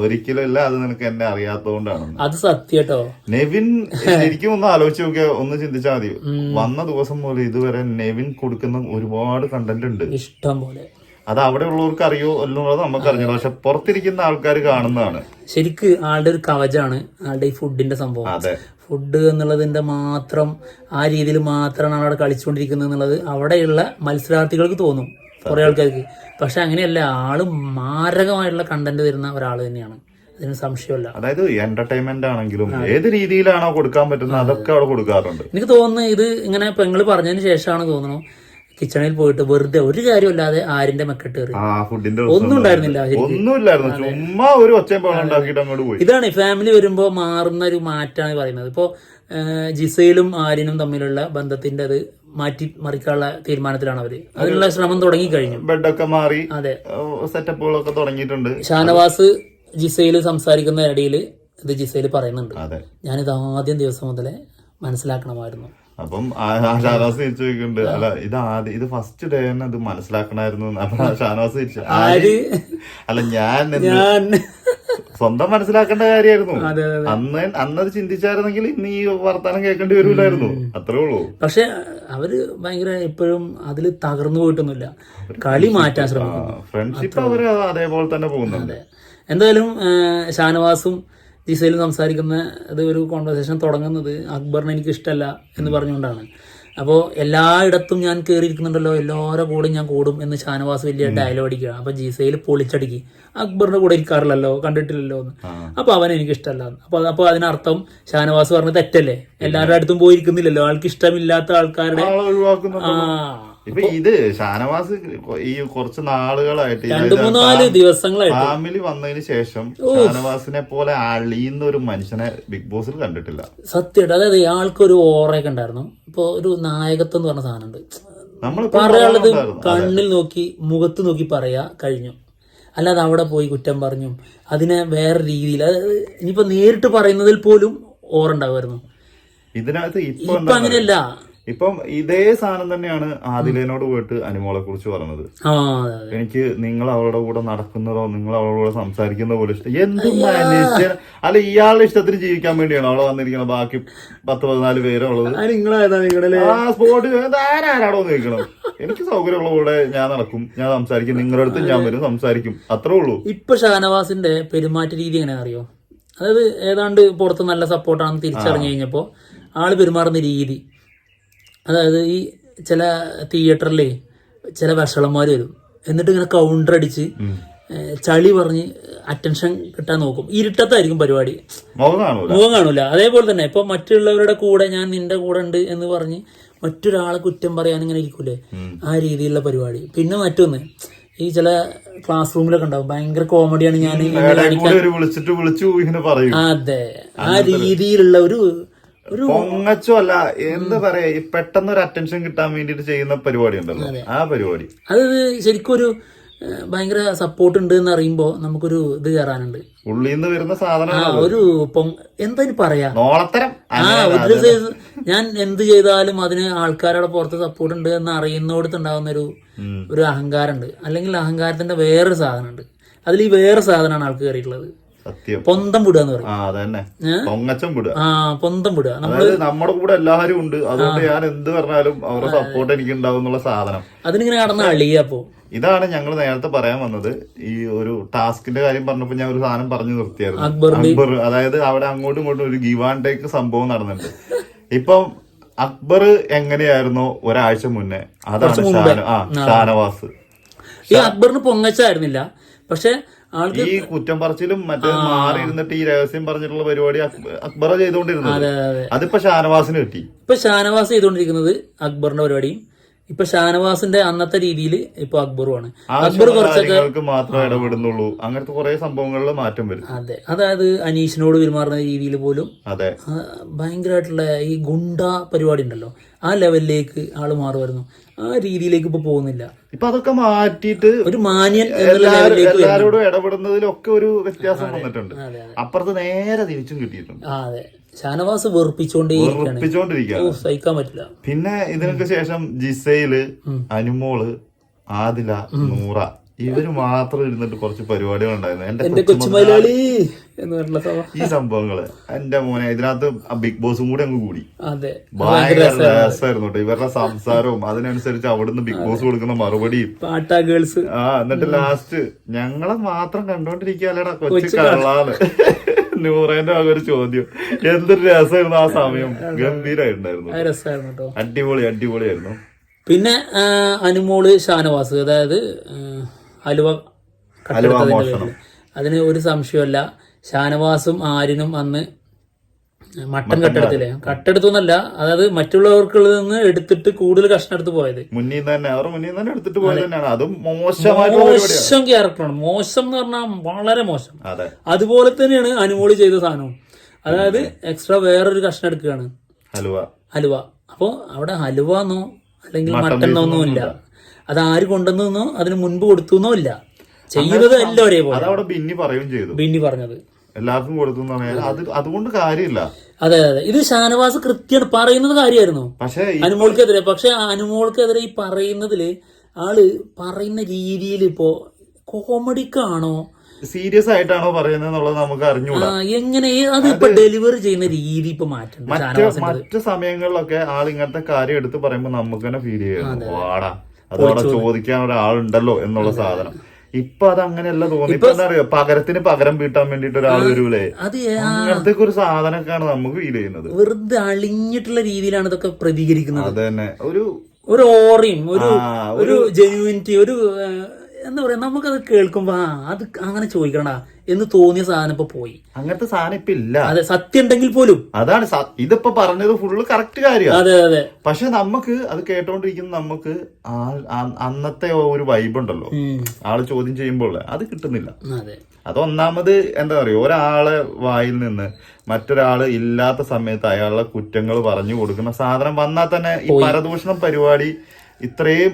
ഒരിക്കലും ഇല്ല അത് നിനക്ക് എന്നെ അറിയാത്തതുകൊണ്ടാണ് അത് സത്യട്ടോ നെവിൻ ശരിക്കും ഒന്ന് ആലോചിച്ച് നോക്കിയാ ഒന്ന് ചിന്തിച്ചാൽ മതി. വന്ന ദിവസം മുതൽ ഇതുവരെ നെവിൻ കൊടുക്കുന്ന ഒരുപാട് കണ്ടന്റ് ഉണ്ട്. ഇഷ്ടം പോലെ. അത് അവിടെ ഉള്ളവർക്ക് അറിയോ? എന്നുള്ളത് നമുക്ക് അറിഞ്ഞില്ല പക്ഷെ പുറത്തിരിക്കുന്ന ആൾക്കാർ കാണുന്നതാണ്. ശരിക്ക് ആളുടെ ഒരു കവചാണ് ആളുടെ ഈ ഫുഡിന്റെ സംഭവം. അതെ. ഫുഡ് എന്നുള്ളതിന്റെ മാത്രം ആ രീതിയിൽ മാത്രമാണ് അവിടെ കളിച്ചുകൊണ്ടിരിക്കുന്നത് എന്നുള്ളത് അവിടെയുള്ള മത്സരാർത്ഥികൾക്ക് തോന്നും കുറെ ആൾക്കാർക്ക്. പക്ഷെ അങ്ങനെയല്ല ആൾ മാരകമായിട്ടുള്ള കണ്ടന്റ് തരുന്ന ഒരാൾ തന്നെയാണ്. അതിന് സംശയമല്ല. അതായത് എന്റർടൈൻമെന്റ് ആണെങ്കിലും ഏത് രീതിയിലാണോ കൊടുക്കാൻ പറ്റുന്നത് അതൊക്കെ അവിടെ കൊടുക്കാറുണ്ട്. എനിക്ക് തോന്നുന്നു ഇത് ഇങ്ങനെ പെങ്ങൾ പറഞ്ഞതിന് ശേഷമാണ് തോന്നുന്നു കിച്ചണിൽ പോയിട്ട് വെറുതെ ഒരു കാര്യമില്ലാതെ ആരിന്റെ മെക്കെട്ട് കയറി. ഒന്നും ഉണ്ടായിരുന്നില്ല ചുമ്മാ ഒരു പോയി. ഇതാണ് ഫാമിലി വരുമ്പോൾ മാറുന്ന ഒരു മാറ്റാണ് പറയുന്നത്. ഇപ്പോൾ ജിസയിലും ആര്യനും തമ്മിലുള്ള ബന്ധത്തിന്റെ അത് മാറ്റി മറിക്കാനുള്ള തീരുമാനത്തിലാണ് അവർ. അതിനുള്ള ശ്രമം തുടങ്ങി കഴിഞ്ഞു ബെഡൊക്കെ മാറി അതെ. സെറ്റപ്പുകളൊക്കെ തുടങ്ങിയിട്ടുണ്ട്. ഷാനവാസ് ജിസയിൽ സംസാരിക്കുന്ന ഇടയിൽ ഇത് ജിസയിൽ പറയുന്നുണ്ട്. ഞാനിത് ആദ്യം ദിവസം മുതലേ മനസ്സിലാക്കണമായിരുന്നു. അപ്പം ആ- ഷാനവാസ് തിരിച്ചു ചോദിക്കുന്നുണ്ട് അല്ല ഇത് ആദ്യം ഇത് ഫസ്റ്റ് ഡേ തന്നെ ഇത് മനസ്സിലാക്കണായിരുന്നു. അപ്പൊ ഷാനവാസ് തിരിച്ചു അല്ല ഞാൻ സ്വന്തം മനസ്സിലാക്കേണ്ട കാര്യമായിരുന്നു. അന്ന് അന്നത് ചിന്തിച്ചായിരുന്നെങ്കിൽ ഇന്ന് ഈ വർത്താനം കേൾക്കേണ്ടി വരില്ലായിരുന്നു. അത്രേ ഉള്ളൂ. പക്ഷെ അവർ ഭയങ്കര എപ്പോഴും അതിൽ തകർന്നു പോയിട്ടൊന്നുമില്ല. കളി മാറ്റാൻ ശ്രമിക്കും ഫ്രണ്ട്ഷിപ്പ് അവർ അതേപോലെ തന്നെ പോകുന്നുണ്ട്. എന്തായാലും ഷാനവാസും ജിസയിലും സംസാരിക്കുന്ന ഇത് ഒരു കോൺവെർസേഷൻ തുടങ്ങുന്നത് അക്ബറിനെ എനിക്ക് ഇഷ്ടമല്ല എന്ന് പറഞ്ഞുകൊണ്ടാണ്. അപ്പോൾ എല്ലായിടത്തും ഞാൻ കയറിയിരിക്കുന്നുണ്ടല്ലോ എല്ലാവരുടെ കൂടെ ഞാൻ കൂടും എന്ന് ഷാനവാസ് വലിയ ഡയലോഗ് അടിക്കുക. അപ്പൊ ജീസയിൽ പൊളിച്ചടിക്കി. അക്ബറിന്റെ കൂടെ ഇരിക്കാറില്ലല്ലോ കണ്ടിട്ടില്ലല്ലോ എന്ന്. അപ്പൊ അവൻ എനിക്ക് ഇഷ്ടമല്ല അപ്പൊ അപ്പൊ അതിനർത്ഥം ഷാനവാസ് പറഞ്ഞ തെറ്റല്ലേ? എല്ലാവരുടെ അടുത്തും പോയിരിക്കുന്നില്ലല്ലോ. ആൾക്ക് ഇഷ്ടമില്ലാത്ത ആൾക്കാരുടെ ആ ഇപ്പൊ ഇത് ഷാനവാസ് ഈ കുറച്ച് നാളുകളായിട്ട് ഫാമിലി വന്നതിന് ശേഷം ഷാനവാസിനെ പോലെ അളിയുന്ന ഒരു മനുഷ്യനെ ബിഗ് ബോസിൽ കണ്ടിട്ടില്ല. സത്യം അതായത് ഇയാൾക്കൊരു ഓറയൊക്കെ ഉണ്ടായിരുന്നു. ഇപ്പൊ ഒരു നായകത്വം എന്ന് പറഞ്ഞ സാധനം ഉണ്ട്. പറയാനുള്ളത് കണ്ണിൽ നോക്കി മുഖത്ത് നോക്കി പറയാ കഴിഞ്ഞു. അല്ലാതെ അവിടെ പോയി കുറ്റം പറഞ്ഞു അതിനെ വേറെ രീതിയിൽ അതായത് ഇനിയിപ്പോ നേരിട്ട് പറയുന്നതിൽ പോലും ഓറുണ്ടാവുമായിരുന്നു ഇതിനകത്ത് ഇപ്പൊ അങ്ങനെയല്ല. ഇപ്പം ഇതേ സാധനം തന്നെയാണ് ആദിലേനോട് പോയിട്ട് അനുമോളെ കുറിച്ച് പറഞ്ഞത് എനിക്ക് നിങ്ങൾ അവളുടെ കൂടെ നടക്കുന്നതോ നിങ്ങൾ അവളുടെ കൂടെ സംസാരിക്കുന്ന പോലെ ഇഷ്ടം. എന്തും മനുഷ്യൻ അല്ല ഇയാളുടെ ഇഷ്ടത്തിന് ജീവിക്കാൻ വേണ്ടിയാണ് അവളെ വന്നിരിക്കുന്നത് ബാക്കി പത്ത് പതിനാല് പേരുള്ളത്? ആ സ്പോട്ട് ചോദിക്കണം. എനിക്ക് സൗകര്യമുള്ള കൂടെ ഞാൻ നടക്കും. ഞാൻ സംസാരിക്കും. നിങ്ങളുടെ അടുത്ത് ഞാൻ വരും സംസാരിക്കും. അത്രേ ഉള്ളൂ. ഇപ്പൊ ഷാനവാസിന്റെ പെരുമാറ്റ രീതി എങ്ങനെ അറിയോ? അതായത് ഏതാണ്ട് പുറത്ത് നല്ല സപ്പോർട്ടാണെന്ന് തിരിച്ചറിഞ്ഞു കഴിഞ്ഞപ്പോ ആൾ പെരുമാറുന്ന രീതി. അതായത് ഈ ചില തിയേറ്ററിലെ ചില വഷളന്മാർ വരും. എന്നിട്ട് ഇങ്ങനെ കൗണ്ടർ അടിച്ച് ചളി പറഞ്ഞ് അറ്റൻഷൻ കിട്ടാൻ നോക്കും. ഇരുട്ടത്തായിരിക്കും പരിപാടി. മുഖം കാണൂല. അതേപോലെ തന്നെ ഇപ്പൊ മറ്റുള്ളവരുടെ കൂടെ ഞാൻ നിന്റെ കൂടെ ഉണ്ട് എന്ന് പറഞ്ഞ് മറ്റൊരാളെ കുറ്റം പറയാൻ ഇങ്ങനെ ഇരിക്കൂലേ? ആ രീതിയിലുള്ള പരിപാടി. പിന്നെ മറ്റൊന്ന് ഈ ചില ക്ലാസ് റൂമിലൊക്കെ ഉണ്ടാവും. ഭയങ്കര കോമഡിയാണ് ഞാൻ അതെ. ആ രീതിയിലുള്ള ഒരു പൊങ്ങച്ചോ അല്ല എന്താ പറയാ ഈ പെട്ടെന്ന് ഒരു അറ്റൻഷൻ കിട്ടാൻ വേണ്ടിട്ട് ചെയ്യുന്ന പരിപാടി ഉണ്ടല്ലോ. ആ പരിപാടി. അത് ശരിക്കും ഒരു ഭയങ്കര സപ്പോർട്ട് ഉണ്ട് എന്ന് അറിയുമ്പോ നമുക്കൊരു ഇത് കയറാനുണ്ട്. ഉള്ളിൽ നിന്ന് വരുന്ന സാധനം ഒരു പൊങ് എന്താ ഇനി പറയാ. നോളത്തരം. ആ ഒരു ഞാൻ എന്ത് ചെയ്താലും അതിന് ആൾക്കാരുടെ പുറത്ത് സപ്പോർട്ട് ഉണ്ട് എന്ന് അറിയുന്നോടത്ത് ഉണ്ടാകുന്ന ഒരു ഒരു ഒരു അഹങ്കാരമുണ്ട്. അല്ലെങ്കിൽ അഹങ്കാരത്തിന്റെ വേറൊരു സാധനമുണ്ട്. അതിൽ ഈ വേറെ സാധനമാണ് ആൾക്ക് കയറിയിട്ടുള്ളത്. സത്യം. പൊന്തം വിടുക എന്ന് പറയും. ആ അതന്നെ. പൊങ്ങച്ചം വിടുക. ആ പൊന്തം വിടുക. അതായത് നമ്മുടെ കൂടെ എല്ലാവരും ഉണ്ട്. അതുകൊണ്ട് ഞാൻ എന്ത് പറഞ്ഞാലും അവരുടെ സപ്പോർട്ട് എനിക്ക് ഉണ്ടാവും എന്നുള്ള സാധനം. അതിനിങ്ങനെ കടന്ന് അളിയപ്പോ ഇതാണ് ഞങ്ങൾ നേരത്തെ പറയാൻ വന്നത്. ഈ ഒരു ടാസ്കിന്റെ കാര്യം പറഞ്ഞപ്പോ ഞാൻ ഒരു സാധനം പറഞ്ഞു നിർത്തിയായിരുന്നു. അക്ബർ അതായത് അവിടെ അങ്ങോട്ടും ഇങ്ങോട്ടും ഒരു ഗിവാൻ ആൻഡ് ടേക്ക് സംഭവം നടന്നിട്ടുണ്ട്. ഇപ്പം അക്ബർ എങ്ങനെയായിരുന്നു ഒരാഴ്ച മുന്നേ? അതാണ് ഷാന- ആ. ഷാനവാസ്. ഈ അക്ബറിന് പൊങ്ങച്ചായിരുന്നില്ല. പക്ഷെ ആൾക്ക് ഈ കുറ്റം പറച്ചിലും മറ്റേ മാറി ഇരുന്നിട്ട് ഈ രഹസ്യം പറഞ്ഞിട്ടുള്ള പരിപാടി അക്ബർ അക്ബറ ചെയ്തുകൊണ്ടിരുന്നത്. അതെ അതെ. അതിപ്പോ ഷാനവാസിന് കിട്ടി. ഇപ്പൊ ഷാനവാസ് ചെയ്തുകൊണ്ടിരിക്കുന്നത് അക്ബറിന്റെ പരിപാടിയും ഇപ്പൊ ഷാനവാസിന്റെ അന്നത്തെ രീതിയിൽ ഇപ്പൊ അക്ബറുമാണ്. അക്ബർ കുറച്ചൊക്കെ മാത്രമേ ഇടപെടുന്നുള്ളൂ. അങ്ങനത്തെ കുറെ സംഭവങ്ങളിൽ മാറ്റം വരും. അതെ അതായത് അനീഷിനോട് പെരുമാറുന്ന രീതിയിൽ പോലും അതെ. ഭയങ്കരമായിട്ടുള്ള ഈ ഗുണ്ട പരിപാടി ഉണ്ടല്ലോ. ആ ലെവലിലേക്ക് ആൾ മാറുമായിരുന്നു. ആ രീതിയിലേക്ക് ഇപ്പൊ പോകുന്നില്ല. ഇപ്പൊ അതൊക്കെ മാറ്റിയിട്ട് ഒരു മാന്യൻ വരുന്നു. ഇടപെടുന്നതിലൊക്കെ ഒരു വ്യത്യാസം വന്നിട്ടുണ്ട്. അപ്പുറത്ത് നേരെ തിരിച്ചും കിട്ടിയിട്ടുണ്ട്. അതെ. ഷാനവാസ് ഓ സഹിക്കാൻ പറ്റില്ല. പിന്നെ ഇതിനൊക്കെ ശേഷം ജിസയിൽ അനുമോൾ ആദില നൂറ ഇവർ മാത്രം ഇരുന്നിട്ട് കുറച്ച് പരിപാടികൾ ഉണ്ടായിരുന്നു. എന്റെ എന്റെ കൊച്ചു കൊച്ചു മലയാളി എന്ന് പറഞ്ഞിട്ടുള്ള ഈ സംഭവങ്ങൾ. എന്റെ മോനെ ഇതിനകത്ത് ബിഗ് ബോസും കൂടി അങ്ങ് കൂടി. ഭയങ്കര രസമായിരുന്നു. കേട്ടോ. ഇവരുടെ സംസാരവും അതിനനുസരിച്ച് അവിടുന്ന് ബിഗ് ബോസ് കൊടുക്കുന്ന മറുപടിയും. പാട്ടാ ഗേൾസ്. ആ എന്നിട്ട് ലാസ്റ്റ് ഞങ്ങളെ മാത്രം കണ്ടോണ്ടിരിക്കാലടാ കൊച്ചു കള്ളാണ് നൂറേന്റെ വക ഒരു ചോദ്യം. എന്തൊരു രസമായിരുന്നു ആ സമയം. ഗംഭീരായിട്ടുണ്ടായിരുന്നു. അടിപൊളി അടിപൊളിയായിരുന്നു. പിന്നെ അനുമോൾ ഷാനവാസ്. അതായത് ഹലുവ കട്ടെടുത്തതിന്റെ. അതിന് ഒരു സംശയമല്ല ഷാനവാസും ആരിനും അന്ന് മട്ടൻ കട്ടെടുത്തില്ലേ? കട്ടെടുത്തു എന്നല്ല അതായത് മറ്റുള്ളവർക്കുള്ളിൽ നിന്ന് എടുത്തിട്ട് കൂടുതൽ കഷ്ണം എടുത്ത് പോയത്. മുന്നിൽ തന്നെ മുന്നിൽ തന്നെ എടുത്തിട്ട് പോയത് തന്നെയാണ്. അതും മോശം ക്യാരക്ടറാണ്. മോശം എന്ന് പറഞ്ഞാൽ വളരെ മോശം. അതെ. അതുപോലെ തന്നെയാണ് അനുമോളി ചെയ്ത സാധനവും. അതായത് എക്സ്ട്രാ വേറൊരു കഷ്ണം എടുക്കുകയാണ്. ഹലുവ ഹലുവ അപ്പോൾ അവിടെ ഹലുവ എന്നോ അല്ലെങ്കിൽ മട്ടൻ എന്നോ ഇല്ല അത് ആര് കൊണ്ടുവന്നോ അതിന് മുൻപ് കൊടുത്തു എന്നോ ഇല്ല. ചെയ്യുന്നത് എല്ലാം ഒരേപോലെ. അതവിടെ ബിന്നി പറയുകയും ചെയ്തു. ബിന്നി പറഞ്ഞത്. എല്ലാവർക്കും കൊടുത്തു അത് അതുകൊണ്ട് കാര്യമില്ല. അതെ അതെ. ഇത് ഷാനവാസ് കൃത്യമാണ് പറയുന്നത് കാര്യമായിരുന്നു. പക്ഷേ അനുമോൾക്കെതിരെ. പക്ഷെ അനുമോൾക്കെതിരെ ഈ പറയുന്നതിൽ ആൾ പറയുന്ന രീതിയിൽ ഇപ്പോ കോമഡിക്കാണോ? സീരിയസ് ആയിട്ടാണോ പറയുന്നത് എന്നുള്ളത് നമുക്ക് അറിഞ്ഞൂടാ. എങ്ങനെ? അത് ഇപ്പൊ ഡെലിവറി ചെയ്യുന്ന രീതി ഇപ്പൊ മാറ്റണം മറ്റു മറ്റ് സമയങ്ങളിലൊക്കെ ആൾ ഇങ്ങനത്തെ കാര്യം എടുത്ത് പറയുമ്പോ നമുക്ക് തന്നെ ഫീൽ ചെയ്യുന്നു വാടാ. അതവിടെ ചോദിക്കാൻ ഒരാളുണ്ടല്ലോ എന്നുള്ള സാധനം. ഇപ്പൊ അത് അങ്ങനെയല്ല തോന്നി. ഇപ്പൊ എന്താ പറയാ പകരത്തിന് പകരം വീട്ടാൻ വേണ്ടിട്ട് ഒരാൾ വരൂലേ? അത് അങ്ങനത്തെ ഒരു സാധനമൊക്കെയാണ് നമുക്ക് ഫീൽ ചെയ്യുന്നത്. വെറുതെ അളിഞ്ഞിട്ടുള്ള രീതിയിലാണ് ഇതൊക്കെ പ്രതികരിക്കുന്നത്. അത് തന്നെ. ഒരു ഒരു ഓറിയും ഒരു ഒരു ജെന്യൂനിറ്റി ഒരു എന്താ പറയാ നമുക്കത് കേൾക്കുമ്പോ ആ അത് അങ്ങനെ ചോദിക്കണ എന്ന് തോന്നിയ സാധനം ഇപ്പൊ പോയി. അങ്ങനത്തെ സാധനം ഇപ്പൊ ഇല്ല. അതെ സത്യം ഉണ്ടെങ്കിൽ പോലും. അതാണ് ഇതിപ്പോ പറഞ്ഞത് ഫുള്ള് കറക്റ്റ് കാര്യമാണ് അതെ അതെ. പക്ഷെ നമുക്ക് അത് കേട്ടോണ്ടിരിക്കുന്ന നമുക്ക് അന്നത്തെ ഒരു വൈബ് ഉണ്ടല്ലോ. ആൾ ചോദ്യം ചെയ്യുമ്പോൾ അത് കിട്ടുന്നില്ല. അതെ. അത് ഒന്നാമത് എന്താ പറയുക ഒരാളെ വായിൽ നിന്ന് മറ്റൊരാൾ ഇല്ലാത്ത സമയത്ത് അയാളുടെ കുറ്റങ്ങൾ പറഞ്ഞു കൊടുക്കുന്ന സാധനം വന്നാൽ തന്നെ ഈ പരദൂഷണം പരിപാടി ഇത്രയും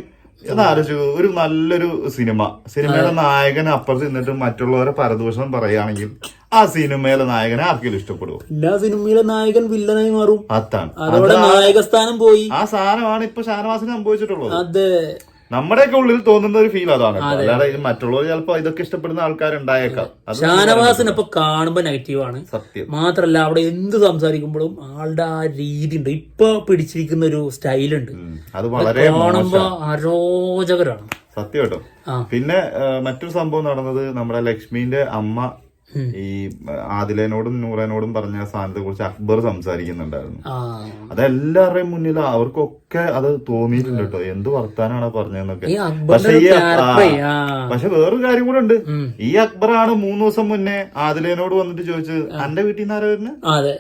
ഒന്ന് ആലോചിച്ചു ഒരു നല്ലൊരു സിനിമ. സിനിമയുടെ നായകൻ അപ്പുറത്ത് നിന്നിട്ട് മറ്റുള്ളവരെ പരദൂഷണം പറയുകയാണെങ്കിൽ ആ സിനിമയിലെ നായകനെ ആർക്കെങ്കിലും ഇഷ്ടപ്പെടുവോ? എല്ലാ സിനിമയിലെ നായകൻ വില്ലനായി മാറും. അതാണ്. അതോടെ നായകസ്ഥാനം പോയി. ആ സാധനമാണ് ഇപ്പൊ ഷാനവാസിന് സംഭവിച്ചിട്ടുള്ളത്. അതെ. നമ്മുടെയൊക്കെ ഉള്ളിൽ തോന്നുന്ന ഒരു ഫീൽ അതാണ് കേട്ടോ. അല്ലാതെ ഇത് മറ്റുള്ളവർ ചിലപ്പോ ഇതൊക്കെ ഇഷ്ടപ്പെടുന്ന ആൾക്കാരുണ്ടായേക്കാം. ഷാനവാസിനെ ഇപ്പൊ കാണുമ്പോ നെഗറ്റീവാണ് സത്യം. മാത്രല്ല അവിടെ എന്ത് സംസാരിക്കുമ്പോഴും ആളുടെ ആ രീതി ഉണ്ട് ഇപ്പൊ പിടിച്ചിരിക്കുന്ന ഒരു സ്റ്റൈലുണ്ട്. ഉണ്ട് അത് വളരെ കാണുമ്പോ അരോചകരാണ്. സത്യം കേട്ടോ. പിന്നെ മറ്റൊരു സംഭവം നടന്നത് നമ്മുടെ ലക്ഷ്മിന്റെ അമ്മ ഈ ആദിലേനോടും നൂറേനോടും പറഞ്ഞ സാധനത്തെ കുറിച്ച് അക്ബർ സംസാരിക്കുന്നുണ്ടായിരുന്നു. അതെല്ലാവരുടെയും മുന്നിൽ അവർക്കൊക്കെ അത് തോന്നിയിട്ടുണ്ട് കേട്ടോ. എന്ത് വർത്താനാണ് പറഞ്ഞതെന്നൊക്കെ. പക്ഷെ ഈ പക്ഷെ വേറൊരു കാര്യം കൂടെ ഉണ്ട്. ഈ അക്ബറാണ് മൂന്ന് ദിവസം മുന്നേ ആദിലേനോട് വന്നിട്ട് ചോദിച്ചത് എന്റെ വീട്ടിൽ നിന്ന് ആരാ വരുന്നത് അതെ.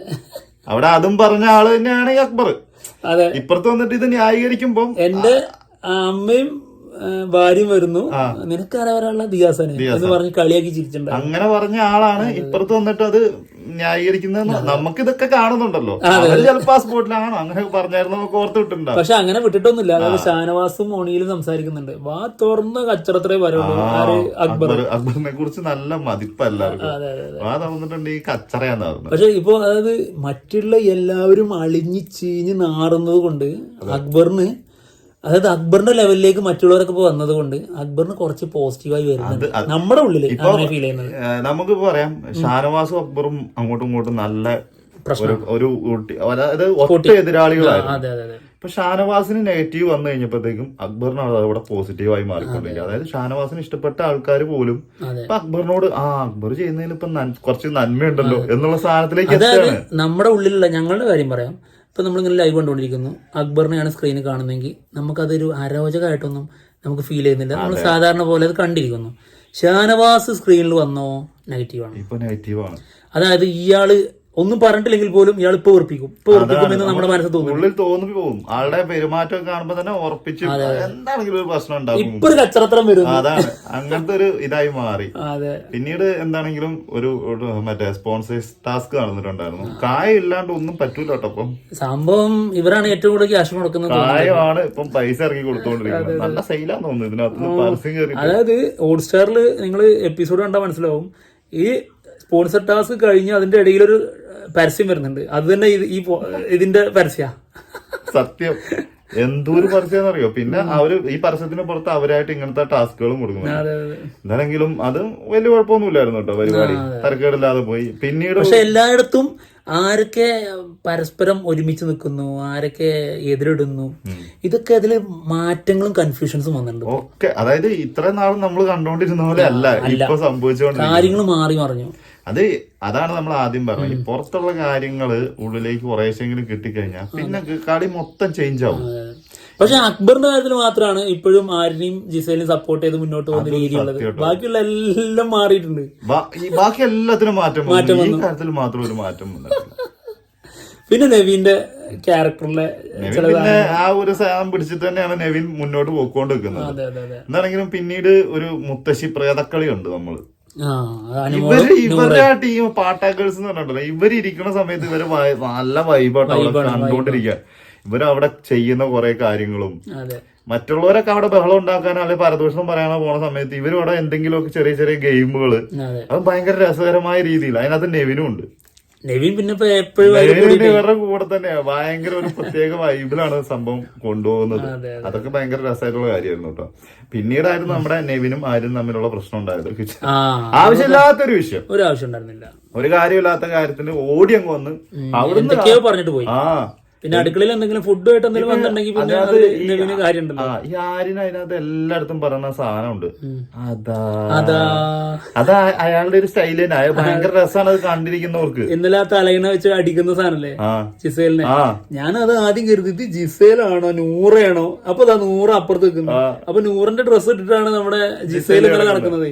അവിടെ അതും പറഞ്ഞ ആൾ തന്നെയാണ് ഈ അക്ബർ. അതെ. ഇപ്പുറത്ത് വന്നിട്ട് ഇത് ന്യായീകരിക്കുമ്പോ എന്റെ അമ്മയും ഭാര്യയും വരുന്നു. നിനക്കാരാ വരാനുള്ള ദിയാസനെ? എന്ന് പറഞ്ഞ് കളിയാക്കി ചിരിച്ചിട്ടുണ്ട്. അങ്ങനെ പറഞ്ഞ ആളാണ്. ഇപ്പുറത്ത് വന്നിട്ട് അത് ന്യായീകരിക്കുന്നത് നമുക്ക് ഇതൊക്കെ കാണുന്നുണ്ടല്ലോ. ചിലപ്പോ ആ സ്പോട്ടിലാണോ? അങ്ങനെ പറഞ്ഞായിരുന്നു നമുക്ക് ഓർത്ത് വിട്ടിട്ടുണ്ട് പക്ഷെ അങ്ങനെ വിട്ടിട്ടൊന്നുമില്ല. അതായത് ഷാനവാസും മോണിയിലും സംസാരിക്കുന്നുണ്ട്. വാ തുറന്ന കച്ചറത്രേ വരുള്ളൂ അക്ബർ. അക്ബറിനെ കുറിച്ച് നല്ല മതിപ്പ് എല്ലാവർക്കും. ഈ കച്ചറയാന്ന് പറഞ്ഞു പക്ഷെ ഇപ്പൊ അതായത് മറ്റുള്ള എല്ലാവരും അളിഞ്ഞ് ചീഞ്ഞ് നാറുന്നത് കൊണ്ട് അക്ബറിന് അതായത് അക്ബറിന്റെ ലെവലിലേക്ക് മറ്റുള്ളവരൊക്കെ ഇപ്പൊ വന്നത് കൊണ്ട് അക്ബറിന് കുറച്ച് പോസിറ്റീവായി വരുന്നുണ്ട്. നമ്മുടെ ഉള്ളിൽ അങ്ങനെ ഫീൽ ചെയ്യുന്നത്. നമുക്ക് പറയാം ഷാനവാസും അക്ബറും അങ്ങോട്ടും ഇങ്ങോട്ടും നല്ല ഒരു അതായത് ഒറ്റ എതിരാളികളായിരുന്നു. ഇപ്പൊ ഷാനവാസിന് നെഗറ്റീവ് വന്നു കഴിഞ്ഞപ്പോഴത്തേക്കും അക്ബറിന് അവിടെ പോസിറ്റീവായി മാറിക്കൊണ്ടിരിക്കുക. അതായത് ഷാനവാസിന് ഇഷ്ടപ്പെട്ട ആൾക്കാർ പോലും ഇപ്പൊ അക്ബറിനോട് ആ അക്ബർ ചെയ്യുന്നതിൽ ഇപ്പൊ കുറച്ച് നന്മയുണ്ടല്ലോ എന്നുള്ള സാധനത്തിലേക്ക് നമ്മുടെ ഉള്ളിലുള്ള ഞങ്ങളുടെ കാര്യം പറയാം ഇപ്പൊ നമ്മളിങ്ങനെ ലൈവ് കണ്ടുകൊണ്ടിരിക്കുന്നു. അക്ബറിനെയാണ് സ്ക്രീനിൽ കാണുന്നതെങ്കിൽ നമുക്കതൊരു അരോചകമായിട്ടൊന്നും നമുക്ക് ഫീൽ ചെയ്യുന്നില്ല. നമ്മൾ സാധാരണ പോലെ അത് കണ്ടിരിക്കുന്നു. ഷാനവാസ് സ്ക്രീനിൽ വന്നോ? നെഗറ്റീവാണ് അതായത് ഇയാൾ ഒന്നും പറഞ്ഞിട്ടില്ലെങ്കിൽ പോലും ഇയാൾ ഇപ്പൊ ഉറപ്പിക്കും. ഇപ്പൊ ഉറപ്പിക്കും എന്ന് നമ്മുടെ മനസ്സിൽ തോന്നും ഉള്ളിൽ തോന്നി പോകും. ആളുടെ പെരുമാറ്റം കാണുമ്പോ തന്നെ ഉറപ്പിച്ച് എന്താണെങ്കിലും ഒരു പ്രശ്നം ഉണ്ടാകും. ഇപ്പൊ ഒരു കച്ചറത്തരം വരും അതാണ്. അങ്ങനത്തെ ഒരു ഇതായി മാറി. പിന്നീട് എന്താണെങ്കിലും ഒരു ഒരു മറ്റേ സ്പോൺസേഴ്സ് ടാസ്ക് നടന്നിട്ടുണ്ടായിരുന്നു. കായ ഇല്ലാണ്ട് ഒന്നും പറ്റൂല കേട്ടോ സംഭവം ഇവരാണ് ഏറ്റവും കൂടുതൽ ക്യാഷ് മുടക്കുന്നത് കായമാണ് ഇപ്പം പൈസ ഇറക്കി കൊടുത്തോണ്ടിരിക്കുന്നത്. നല്ല സെയിലാന്ന് തോന്നുന്നു. ഇതിനകത്ത് പരസ്യം കയറി അതായത് ഹോട്ട്സ്റ്റാറിൽ നിങ്ങൾ എപ്പിസോഡ് കണ്ടാൽ മനസ്സിലാവും. ഈ സ്പോൺസർ ടാസ്ക് കഴിഞ്ഞ് അതിന്റെ ഇടയിലൊരു പരസ്യം വരുന്നുണ്ട്. അത് തന്നെ ഇത് ഈ ഇതിന്റെ പരസ്യ. സത്യം. എന്തോരു പരസ്യം പിന്നെ അവർ ഈ പരസ്യത്തിന് പുറത്ത് അവരായിട്ട് ഇങ്ങനത്തെ ടാസ്കുകളും കൊടുക്കുന്നു എന്താണെങ്കിലും അത് വലിയ കുഴപ്പമൊന്നുമില്ലായിരുന്നു കേട്ടോ പരിപാടി. തരക്കേടില്ലാതെ പോയി. പിന്നീട് പക്ഷെ എല്ലായിടത്തും ആരൊക്കെ പരസ്പരം ഒരുമിച്ച് നിൽക്കുന്നു ആരൊക്കെ എതിരിടുന്നു ഇതൊക്കെ അതിൽ മാറ്റങ്ങളും കൺഫ്യൂഷൻസും വന്നിട്ടുണ്ട് ഒക്കെ. അതായത് ഇത്ര നാളും നമ്മൾ കണ്ടോണ്ടിരുന്ന പോലെ അല്ല ഇപ്പൊ സംഭവിച്ചുകൊണ്ടിരിക്കുന്നത് കാര്യങ്ങൾ മാറി മറിഞ്ഞു. അത് അതാണ് നമ്മൾ ആദ്യം പറഞ്ഞത്. പുറത്തുള്ള കാര്യങ്ങൾ ഉള്ളിലേക്ക് കുറേശ്ശെങ്കിലും കിട്ടിക്കഴിഞ്ഞാൽ പിന്നെ കളി മൊത്തം ചേഞ്ച് ആവും. പക്ഷെ അക്ബറിന്റെ കാര്യത്തിൽ മാത്രമാണ് ഇപ്പോഴും ആരിനെയും ജിസേലിനെയും സപ്പോർട്ട് ചെയ്ത് മുന്നോട്ട് പോകുന്ന രീതിയുള്ളത്. ബാക്കിയുള്ള എല്ലാം മാറിയിട്ടുണ്ട്. ബാക്കി എല്ലാത്തിനും മാറ്റം വന്നു. ഈ കാര്യത്തിൽ മാത്രം ഒരു മാറ്റം പിന്നെ നവീന്റെ ക്യാരക്ടറിലെ പിന്നെ ആ ഒരു സാം പിടിച്ചിട്ട് തന്നെയാണ് നെവിൻ മുന്നോട്ട് പോയിക്കൊണ്ട് നിൽക്കുന്നത് എന്താണെങ്കിലും പിന്നീട് ഒരു മുത്തശ്ശി പ്രേതക്കളി ഉണ്ട് നമ്മൾ ഇവർ ഇവരുടെ ആ ടീം പാട്ടാക്കേഴ്സ് എന്ന് പറഞ്ഞിട്ടുണ്ടല്ലോ. ഇവർ ഇരിക്കുന്ന സമയത്ത് ഇവർ നല്ല വൈബായിട്ട് അവിടെ കണ്ടോണ്ടിരിക്കുക ഇവർ അവിടെ ചെയ്യുന്ന കുറെ കാര്യങ്ങളും. മറ്റുള്ളവരൊക്കെ അവിടെ ബഹളം ഉണ്ടാക്കാനോ അല്ലെങ്കിൽ പരദൂഷണം പറയാനോ പോണ സമയത്ത് ഇവരും അവിടെ എന്തെങ്കിലുമൊക്കെ ചെറിയ ചെറിയ ഗെയിമുകൾ അതെ. ഭയങ്കര രസകരമായ രീതിയിൽ. അതിനകത്ത് നെവിനും ഉണ്ട്. നെവിൻ പിന്നെ ഇവരുടെ കൂടെ തന്നെ. ഭയങ്കര ഒരു പ്രത്യേക വൈബിലാണ് സംഭവം കൊണ്ടുപോകുന്നത്. അതെ, അതൊക്കെ ഭയങ്കര രസമായിട്ടുള്ള കാര്യമായിരുന്നു കേട്ടോ. പിന്നീടായിരുന്നു നമ്മുടെ നെവിനും ആരും തമ്മിലുള്ള പ്രശ്നം ഉണ്ടായത്. ആവശ്യമില്ലാത്തൊരു വിഷയം. ഒരു ആവശ്യം ഉണ്ടായിരുന്നില്ല. ഒരു കാര്യമില്ലാത്ത കാര്യത്തിന് ഓടി അങ്ങ് വന്ന് അവിടുന്ന് എന്തൊക്കെയോ പറഞ്ഞിട്ട് പോയി. ആ. പിന്നെ അടുക്കളയിൽ എന്തെങ്കിലും ഫുഡുമായിട്ട് എന്തെങ്കിലും വന്നിട്ടുണ്ടെങ്കിൽ പിന്നെ അത് നവീന് ആ ഈ ആരിന് അതിനകത്ത് എല്ലായിടത്തും പറയുന്ന സാധനമുണ്ട്. അതാ. അതാ. അതാ അയാളുടെ ഒരു സ്റ്റൈൽ തന്നെ. അയാൾ ഭയങ്കര രസമാണ് അത് കണ്ടിരിക്കുന്നവർക്ക്. ഇന്നലെ ആ തലയിണ വെച്ച് അടിക്കുന്ന സാധനല്ലേ? ആ. ജിസേലിനെ. ആ. ഞാനത് ആദ്യം കരുതി ഇത് ജിസേലാണോ നൂറയാണോ? അപ്പൊ അതാ നൂറ് അപ്പുറത്ത് നിൽക്കുന്നു. അപ്പൊ നൂറിന്റെ ഡ്രസ്സ് ഇട്ടിട്ടാണ് നമ്മുടെ ജിസേൽ ഇന്നലെ നടക്കുന്നത്.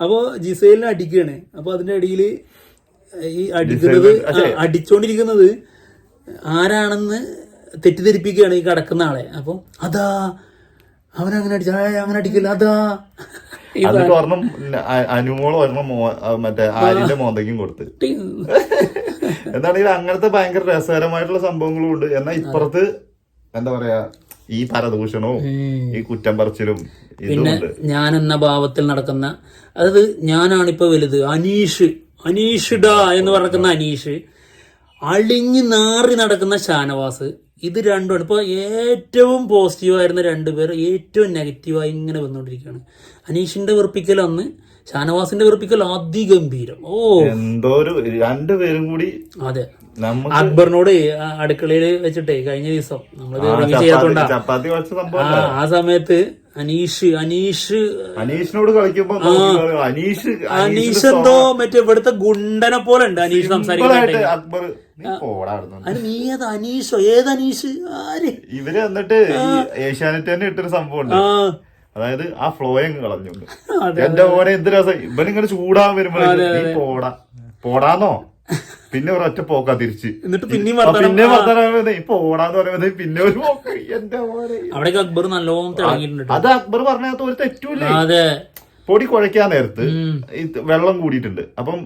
അപ്പൊ ജിസേലിനെ അടിക്കുകയാണ്. അപ്പൊ അതിന്റെ അടിയിൽ ഈ അടിക്കുന്നത് ആ, അടിച്ചോണ്ടിരിക്കുന്നത് ആരാണെന്ന് തെറ്റിദ്ധരിപ്പിക്കുകയാണ് ഈ കിടക്കുന്ന ആളെ. അപ്പൊ അതാ അവനങ്ങനെ അടിച്ച അങ്ങനെ അടിക്കില്ല അതാ. അതിൽ ഒരെണ്ണം അനുമോൾ ഒരെണ്ണം മറ്റേ ആര്യന്റെ മോന്തയ്ക്കും കൊടുത്ത്. എന്താണെങ്കിൽ അങ്ങനത്തെ ഭയങ്കര രസകരമായിട്ടുള്ള സംഭവങ്ങളും ഉണ്ട്. എന്നാ ഇപ്പുറത്ത് എന്താ പറയാ ഈ പരദൂഷണവും ഈ കുറ്റം പറച്ചിലും പിന്നെ ഞാൻ എന്ന ഭാവത്തിൽ നടക്കുന്ന അതായത് ഞാനാണിപ്പോ വലുത് അനീഷ് അനീഷിടാ എന്ന് പറക്കുന്ന അനീഷ്. അളിഞ്ഞ് നാറി നടക്കുന്ന ഷാനവാസ്. ഇത് രണ്ടും ഇപ്പോൾ ഏറ്റവും പോസിറ്റീവായിരുന്ന രണ്ട് പേർ ഏറ്റവും നെഗറ്റീവായി ഇങ്ങനെ വന്നുകൊണ്ടിരിക്കുകയാണ്. അനീഷിന്റെ വെറുപ്പിക്കൽ അന്ന് ഷാനവാസിന്റെ വെറുപ്പിക്കൽ അതിഗംഭീരം. ഓ. എന്തോ ഒരു രണ്ടുപേരും കൂടി അതെ. അക്ബറിനോട് അടുക്കളയിൽ വെച്ചിട്ടേ കഴിഞ്ഞ ദിവസം നമ്മൾ ചെയ്യാത്തോണ്ടാ. ആ സമയത്ത് അനീഷ് അനീഷ് അനീഷിനോട് കളിക്കുമ്പോ അനീഷ് അനീഷ് എന്തോ മറ്റേ ഇവിടുത്തെ ഗുണ്ടനെ പോലെ ഉണ്ട്. അനീഷ് അക്ബർ നീ ഏത് അനീഷോ? ഏത് അനീഷ്? ആര്? ഇവർ എന്നിട്ട് ഏഷ്യാനെറ്റ് തന്നെ ഇട്ടൊരു സംഭവം ഉണ്ട്. അതായത് ആ ഫ്ലോ കളഞ്ഞു കളഞ്ഞുണ്ട് എന്റെ ഓനെ എന്ത് രസം. ഇവനിങ്ങനെ ചൂടാൻ വരുമ്പോ പോടാ. പോടാന്നോ? പിന്നെ ഒരൊറ്റ പോക്കാ തിരിച്ച്. എന്നിട്ട് പിന്നെയും ആ, വർത്തമാനം പിന്നെ വർത്തമാനം ഓടാന്ന് പറയുന്നത് പിന്നെ ഒരു പോക്ക്. എന്റെ മോനെ. അവിടേക്ക് അക്ബർ നല്ലോണം തിളങ്ങിയിട്ടുണ്ട് കേട്ടോ. അത് അക്ബർ പറഞ്ഞകത്ത് ഒരു തെറ്റൂല്ലേ? അതെ. പൊടി കുഴയ്ക്കാൻ നേരത്ത് ഉം. ഈ വെള്ളം കൂടിയിട്ടുണ്ട്. അപ്പം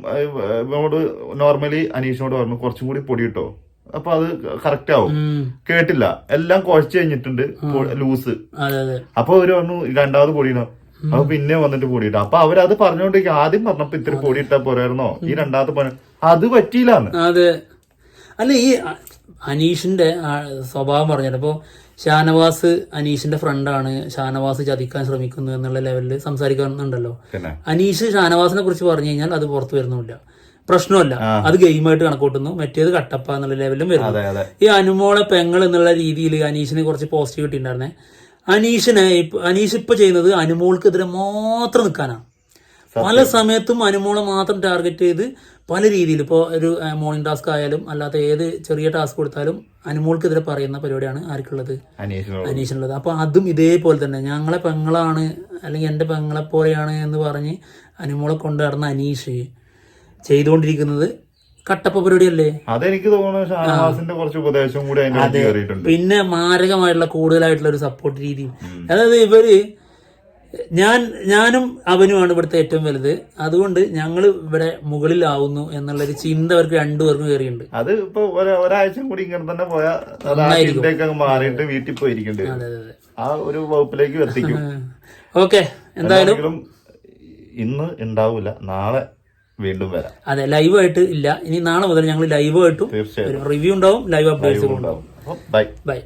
ഇവനോട് നോർമലി അനീഷിനോട് പറഞ്ഞു കുറച്ചും കൂടി പൊടി ഇട്ടോ. അപ്പൊ അത് കറക്റ്റ് ആവും. ഉം. കേട്ടില്ല. എല്ലാം കുഴച്ച് കഴിഞ്ഞിട്ടുണ്ട് ലൂസ്. അതെ അതെ. അപ്പൊ അവർ പറഞ്ഞു രണ്ടാമത് പൊടിയിടോ അപ്പൊ പിന്നെ വന്നിട്ട് പൊടിയിട്ടോ അപ്പൊ അവരത് പറഞ്ഞോണ്ടിരിക്കും ആദ്യം പറഞ്ഞപ്പോ ഇത്തിരി പൊടി ഇട്ടാ പോരായിരുന്നോ? ഈ രണ്ടാമത്തെ പോലെ അത് പറ്റിയില്ലാന്ന്. അതെ. അല്ല ഈ അനീഷിന്റെ സ്വഭാവം പറഞ്ഞപ്പോ ഷാനവാസ് അനീഷിന്റെ ഫ്രണ്ടാണ് ഷാനവാസ് ചതിക്കാൻ ശ്രമിക്കുന്നു എന്നുള്ള ലെവലിൽ സംസാരിക്കുന്നുണ്ടല്ലോ. അനീഷ് ഷാനവാസിനെ കുറിച്ച് പറഞ്ഞു കഴിഞ്ഞാൽ അത് പുറത്തു വരുന്നില്ല പ്രശ്നമല്ല. അത് ഗെയിമായിട്ട് കണക്കൂട്ടുന്നു. മറ്റേത് കട്ടപ്പ എന്നുള്ള ലെവലിലും വരുന്നു. ഈ അനുമോളെ പെങ്ങൾ എന്നുള്ള രീതിയിൽ അനീഷിനെ കുറച്ച് പോസിറ്റീവ് കിട്ടിയിട്ടുണ്ടായിരുന്നേ. അനീഷിനെ അനീഷ് ഇപ്പൊ ചെയ്യുന്നത് അനുമോൾക്കെതിരെ മാത്രം നിൽക്കാനാണ്. പല സമയത്തും അനുമോളെ മാത്രം ടാർഗറ്റ് ചെയ്ത് പല രീതിയിൽ ഇപ്പോൾ ഒരു മോർണിംഗ് ടാസ്ക് ആയാലും അല്ലാത്ത ഏത് ചെറിയ ടാസ്ക് കൊടുത്താലും അനുമോൾക്കെതിരെ പറയുന്ന പരിപാടിയാണ് ആർക്കുള്ളത്? അനീഷിനുള്ളത്. അപ്പോൾ അതും ഇതേപോലെ തന്നെ ഞങ്ങളെ പെങ്ങളാണ് അല്ലെങ്കിൽ എന്റെ പെങ്ങളെ പോലെയാണ് എന്ന് പറഞ്ഞ് അനുമോളെ കൊണ്ടു നടന്ന അനീഷ് ചെയ്തുകൊണ്ടിരിക്കുന്നത് കട്ടപ്പ പരിപാടിയല്ലേ? അതെനിക്ക് തോന്നുന്നു ഷാനവാസിന്റെ കുറച്ച് ഉപദേശം കൂടി അതിന്റെ കയറിയിട്ടുണ്ട്. പിന്നെ മാരകമായിട്ടുള്ള കൂടുതലായിട്ടുള്ള ഒരു സപ്പോർട്ട് രീതി. അതായത് ഇവർ ഞാൻ ഞാനും അവനുമാണ് ഇവിടുത്തെ ഏറ്റവും വലുത്. അതുകൊണ്ട് ഞങ്ങൾ ഇവിടെ മുകളിലാവുന്നു എന്നുള്ള ഒരു ചിന്ത അവർക്ക് രണ്ടുപേർക്കും കയറിയുണ്ട് അത് ഇപ്പൊ ഒരാഴ്ച കൂടി ഇങ്ങനെ തന്നെ പോയാൽ മാറിയിട്ട് വീട്ടിൽ പോയിരിക്കേണ്ടി ആ ഒരു വകുപ്പിലേക്ക് എത്തിക്കും. ഓക്കെ എന്തായാലും ഇന്ന് ഉണ്ടാവൂല. നാളെ വീണ്ടും വരാം. അതെ ലൈവായിട്ട് ഇല്ല. ഇനി നാളെ മുതൽ ഞങ്ങൾ ലൈവായിട്ടും തീർച്ചയായും റിവ്യൂ ഉണ്ടാവും ലൈവ് അപ്ഡേറ്റ്സ് ഉണ്ടാവും. ഉണ്ടാവും. Bye by